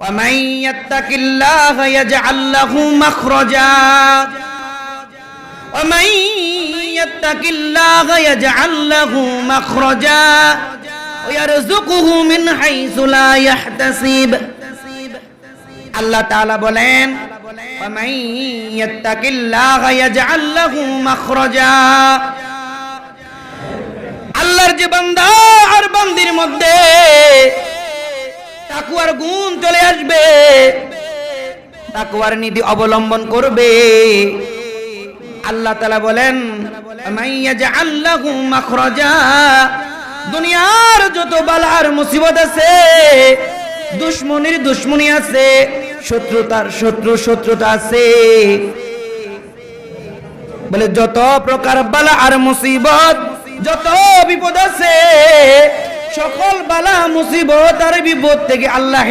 ومن يتق الله يجعل له مخرجا ومن يتق الله يجعل له مخرجا ويرزقه من حيث لا يحتسب আল্লাহ তাআলা বলেন ومن يتق الله يجعل له مخرجا আল্লাহর যে বান্দা আর বান্দির মধ্যে তাকুয়ার গুণ চলে আসবে। তাকুয়ার নীতি অবলম্বন করবে। আল্লাহ তাআলা বলেন আল্লাহু মাখরাজা দুনিয়ার যত বালার মুসিবত আছে, দুশ্মনির দুশ্মনী আছে, শত্রুতার শত্রু শত্রুতা আছে। বলে যত প্রকার বালা আর মুসিবত, যত বিপদ সকল বালা মুসিবত আর বিপদ থেকে আল্লাহ